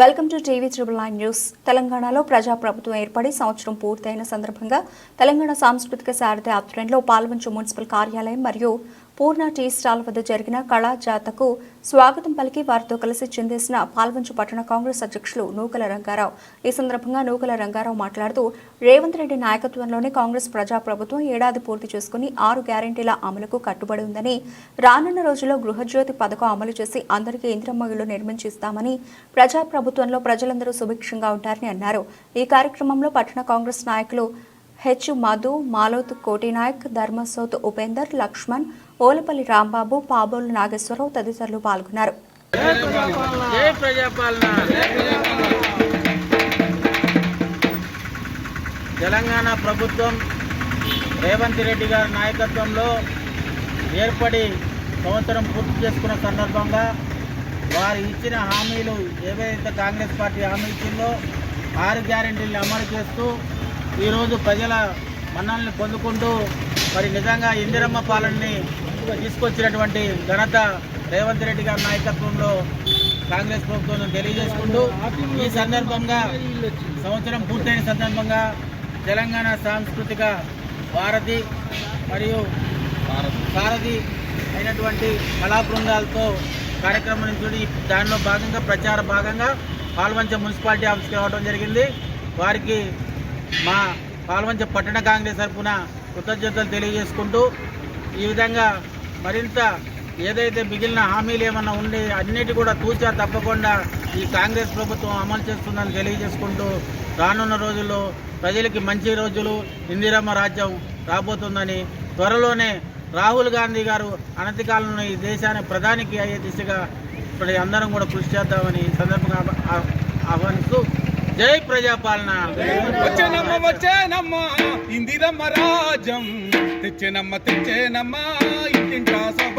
Welcome to TV triple nine news. తెలంగాణలో ప్రజాప్రభుత్వం ఏర్పడి సంవత్సరం పూర్తయిన సందర్భంగా తెలంగాణ సాంస్కృతిక సారథి ఆధ్వర్యంలో పాల్వంచు మున్సిపల్ కార్యాలయం మరియు పూర్ణ టీ స్టాల్ వద్ద జరిగిన కళా జాతకు స్వాగతం పలికి వారితో కలిసి చెందేసిన పాల్వంచు పట్టణ కాంగ్రెస్ అధ్యక్షులు నూకల రంగారావు. ఈ సందర్భంగా నూకల రంగారావు మాట్లాడుతూ రేవంత్ రెడ్డి నాయకత్వంలోనే కాంగ్రెస్ ప్రజాప్రభుత్వం ఏడాది పూర్తి చేసుకుని ఆరు గ్యారంటీల అమలుకు కట్టుబడి ఉందని రానున్న రోజుల్లో గృహజ్యోతి పథకం అమలు చేసి అందరికీ ఇంద్రమ్మ ఇళ్ళు నిర్మించిస్తామని ప్రజాప్రభుత్వంలో ప్రజలందరూ సుభిక్షంగా ఉంటారని అన్నారు. ఈ కార్యక్రమంలో పట్టణ కాంగ్రెస్ నాయకులు హెచ్ మధు మాలోత్ కోటినాయక్ ధర్మసోత్ ఉపేందర్ లక్ష్మణ్ ఓలపల్లి రాంబాబు పాబోలు నాగేశ్వరరావు తదితరులు పాల్గొన్నారు. తెలంగాణ ప్రభుత్వం రేవంత్ రెడ్డి గారి నాయకత్వంలో ఏర్పడి సంవత్సరం పూర్తి చేసుకున్న సందర్భంగా వారు ఇచ్చిన హామీలు ఏవైతే కాంగ్రెస్ పార్టీ హామీ ఇచ్చిందో ఆరు గ్యారెంటీలు అమలు చేస్తూ ఈరోజు ప్రజల మన్నల్ని పొందుకుంటూ మరి నిజంగా ఇందిరమ్మ పాలనని తీసుకొచ్చినటువంటి ఘనత రేవంత్ రెడ్డి గారి నాయకత్వంలో కాంగ్రెస్ ప్రభుత్వం తెలియజేసుకుంటూ ఈ సందర్భంగా సంవత్సరం పూర్తయిన సందర్భంగా తెలంగాణ సాంస్కృతిక భారతి మరియు భారతి అయినటువంటి కళా బృందాలతో కార్యక్రమం నుంచి దానిలో భాగంగా ప్రచార భాగంగా పాల్వంచ మున్సిపాలిటీ ఆఫీస్కి రావడం జరిగింది. వారికి మా పాల్వంచ పట్టణ కాంగ్రెస్ తరఫున కృతజ్ఞతలు తెలియజేసుకుంటూ ఈ విధంగా మరింత ఏదైతే మిగిలిన హామీలు ఏమన్నా ఉండి అన్నిటి కూడా తూచా తప్పకుండా ఈ కాంగ్రెస్ ప్రభుత్వం అమలు చేస్తుందని తెలియజేసుకుంటూ రానున్న రోజుల్లో ప్రజలకి మంచి రోజులు ఇందిరమ్మ రాజ్యం రాబోతుందని త్వరలోనే రాహుల్ గాంధీ గారు అనతి కాలంలో ఈ దేశాన్ని ప్రధానికి అయ్యే దిశగా ఇప్పుడు అందరం కూడా కృషి చేద్దామని ఈ సందర్భంగా ఆహ్వానిస్తూ జై ప్రజాపాలన. వచ్చేనమ్మ వచ్చేనమ్మ ఇందిరమ్మ రాజం తెచ్చేనమ్మ తెచ్చేనమ్మ ఇంటింటా సభ